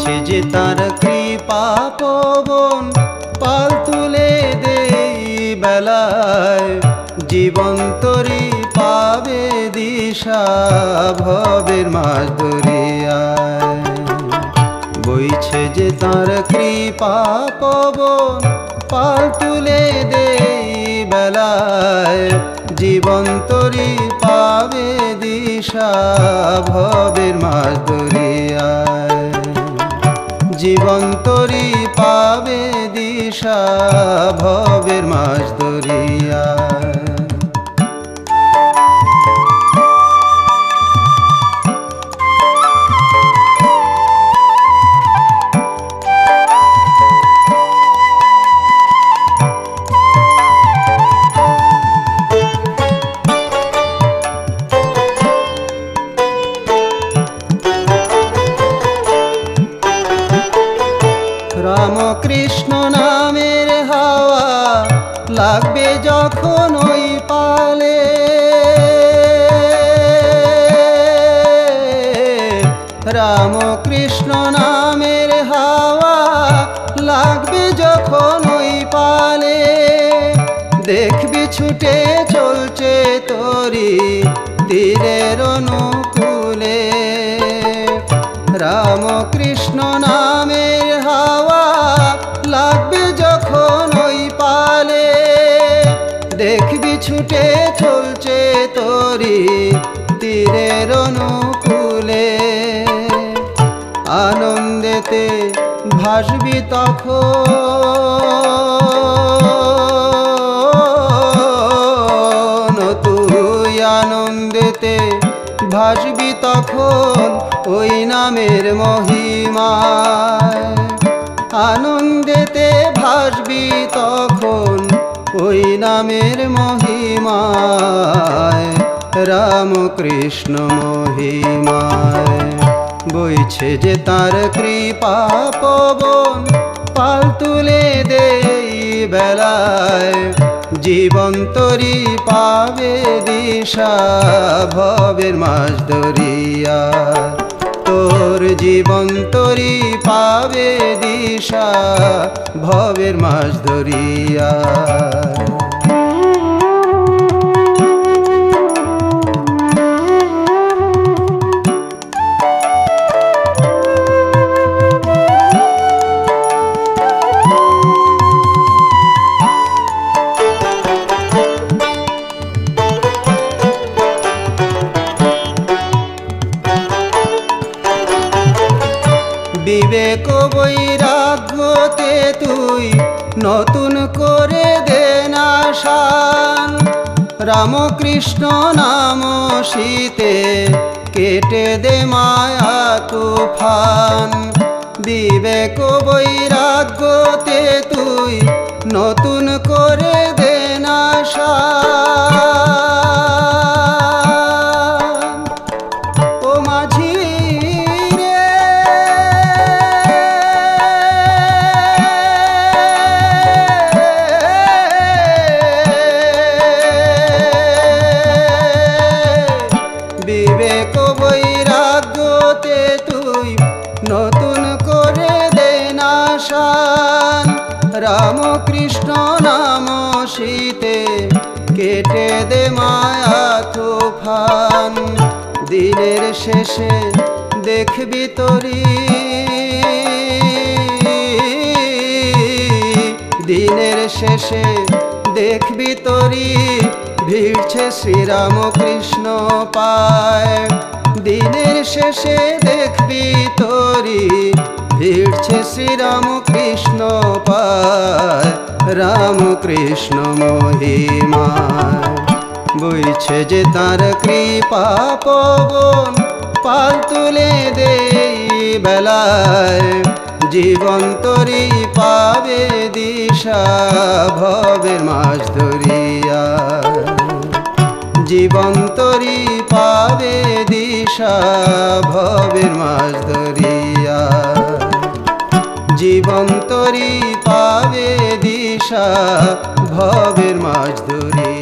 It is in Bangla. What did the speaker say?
বইছে যে তার কৃপা পবন পাল তুলে দেই বেলায়। জীবন তরি পাবে দিশা ভবের মাছ দরিয়ায়। বইছে যে তার কৃপা পবন পাল তুলে দেই বেলায়। জীবন তরি পাবে দিশা ভবের মাছ দরিয়ায়। জীবন তরি পাবে দিশা ভবের মাছ দরিয়ায় ওই পালে। রামকৃষ্ণ নামের হাওয়া লাগবে যখন ওই পালে। দেখবি ছুটে চলছে তোরি তীরের অনুকূলে। রামকৃষ্ণ নামের ছুটে চলছে তোরি তীরের অনুকূলে। আনন্দেতে ভাসবি তখন। তুই আনন্দেতে ভাসবি তখন ওই নামের মহিমায়। আনন্দেতে ভাসবি তখন ওই নামের মহিমায় রামকৃষ্ণ মহিমায়। বইছে যে তার কৃপা পবন, পাল তুলে দেই বেলায়। জীবন তরি পাবে দিশা, ভবের মাছ দরিয়া তোর জীবন তরি পাবে দিশা ভবের মাছ দরিয়া বিবেক বৈরাগ্যতে তুই, নতুন করে দে না শান। রামকৃষ্ণ নাম শীতে কেটে দে মায়া তুফান। বিবেক বৈরাগ্যতে তুই, নতুন তুই নতুন করে দে না শান। রামকৃষ্ণ নাম শীতে কেটে দে মায়া তুফান। দিনের শেষে দেখবি তরি। দিনের শেষে দেখবি তরি। ভিড়ছে শ্রীরামকৃষ্ণ পায়। দিনের শেষে দেখবি তরি। ভিড়ছে শ্রীরামকৃষ্ণ পায় রামকৃষ্ণ মহিমায় বইছে যে তার কৃপা পবন, পাল তুলে দেই বেলায়। জীবন তরি পাবে দিশা, ভবের মাছ ধরিয়া। জীবন তরি পাবে দিশা ভবের মাছ ধরিয়া। জীবন তরি পাবে দিশা ভবের মাছ ধরিয়া।